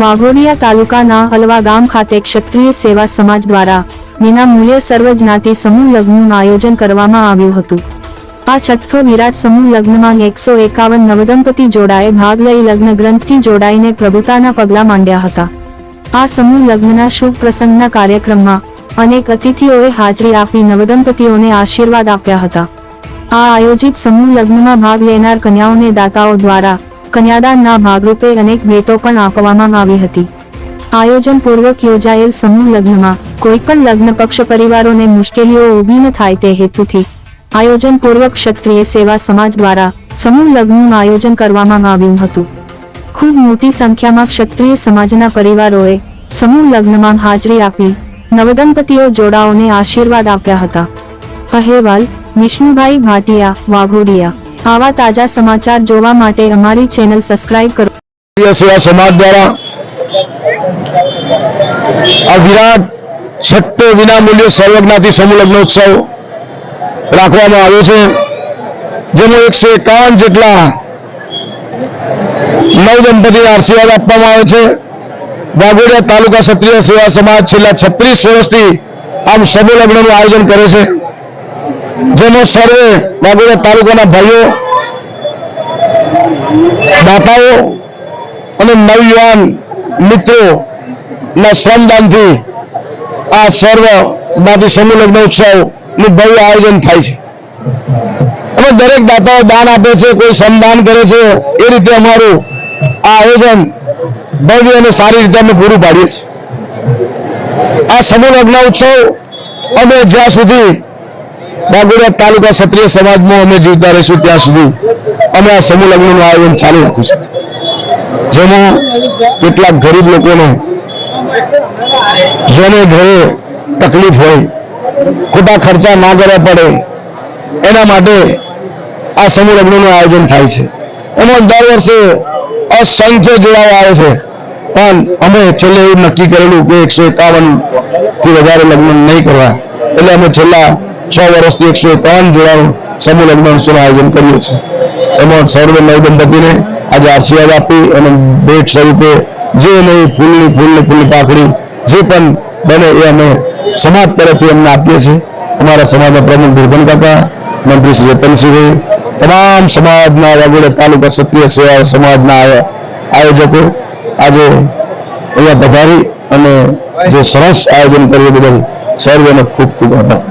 વાઘોડિયા તાલુકાના હલવા ગામ ખાતે ક્ષત્રિય સેવા સમાજ દ્વારા વિના મૂલ્ય સર્વ જ્ઞાતિ સમૂહ લગ્નનું આયોજન કરવામાં આવ્યું હતું. આ છઠ્ઠો વિરાટ સમૂહ લગ્નમાં એકસો એકાવન નવદંપતિ જોડાએ ભાગ લઈ લગ્ન ગ્રંથથી જોડાઈને પ્રભુતાના પગલાં માંડ્યા હતા. આ સમૂહ લગ્નના શુભ પ્રસંગના કાર્યક્રમમાં અનેક અતિથિઓએ હાજરી આપી નવદંપતિઓને આશીર્વાદ આપ્યા હતા. આ આયોજિત સમૂહ લગ્નમાં ભાગ લેનાર કન્યાઓને દાતાઓ દ્વારા કન્યાદાનના ભાગરૂપે અનેક ભેટો પણ આપવામાં આવી હતી. આયોજન પૂર્વક યોજાયેલ સમૂહ લગ્નમાં કોઈ પણ લગ્ન પક્ષ પરિવારોને મુશ્કેલીઓ ઊભી ન થાય તે હેતુથી આયોજન પૂર્વક ક્ષત્રિય સેવા સમાજ દ્વારા સમૂહ લગ્નનું આયોજન કરવામાં આવ્યું હતું. ખૂબ મોટી સંખ્યામાં ક્ષત્રિય સમાજના પરિવારોએ સમૂહ લગ્નમાં હાજરી આપી નવદંપતિઓ જોડાઓને આશીર્વાદ આપ્યા હતા. અહેવાલ, વિષ્ણુભાઈ ભાટિયા, વાઘોડિયા. આવા તાજા સમાચાર જોવા માટે અમારી ચેનલ સબસ્ક્રાઇબ કરો. સેવા સમાજ દ્વારા આ વિરાટ છઠ્ઠો વિનામૂલ્ય સર્વજ્ઞાતિ સમૂહ લગ્નોત્સવ રાખવામાં આવ્યો છે, જેમાં એકસો એકાવન જેટલા નવ દંપતીને આશીર્વાદ આપવામાં આવે છે. વાઘોડિયા તાલુકા ક્ષત્રિય સેવા સમાજ છેલ્લા છત્રીસ વર્ષથી આમ સમૂહ આયોજન કરે છે. જેમાં સર્વે વાઘોડિયા તાલુકાના ભાઈઓ દાતાઓ અને નવયુવાન મિત્રો ના શ્રમદાનથી આ સર્વ જ્ઞાતિ સમૂહ લગ્ન ઉત્સવ ભવ્ય આયોજન થાય છે. અને દરેક દાતાઓ દાન આપે છે, કોઈ શ્રમદાન કરે છે, એ રીતે અમારું આ આયોજન ભવ્ય અને સારી રીતે અમે પૂરું પાડીએ છીએ. આ સમૂહ ઉત્સવ અમે જ્યાં સુધી બાગોડિયા તાલુકા ક્ષત્રિય સમાજમાં અમે જીવતા રહીશું ત્યાં સુધી. અમે આ સમૂહ લગ્નનું આયોજન ચાલુ રાખીશું જેમાં કેટલાક ગરીબ લોકોને જેને ઘરે તકલીફ હોય, ખોટા ખર્ચા ના કરવા પડે, એના માટે આ સમૂહ લગ્નનું આયોજન થાય છે. એમાં દર વર્ષે અસંખ્ય જોડાવા આવે છે. પણ અમે છેલ્લે એવું નક્કી કરેલું કે એકસો એકાવનથી વધારે લગ્ન નહીં કરવા. એટલે અમે છેલ્લા છ વર્ષથી એકસો એકાવન જોડાણ સમૂહ લગ્ન ઉત્સવનું આયોજન કર્યું છે. એમાં સર્વ નવ દંપતીને આજે આશીર્વાદ આપી અને ભેટ સ્વરૂપે જે નહીં ફૂલની ફૂલની ફૂલની પાખડી જે પણ બને એ અમે સમાજ તરફથી અમને આપીએ છીએ. અમારા સમાજના પ્રમુખ દુર્ગન કાકા, મંત્રી શ્રી રતનસિંહભાઈ તમામ સમાજના વાગોડા તાલુકા ક્ષત્રિય સેવા સમાજના આયોજકો આજે અહીંયા પધારી અને જે સરસ આયોજન કર્યું બદલ સર્વેનો ખૂબ ખૂબ આભાર.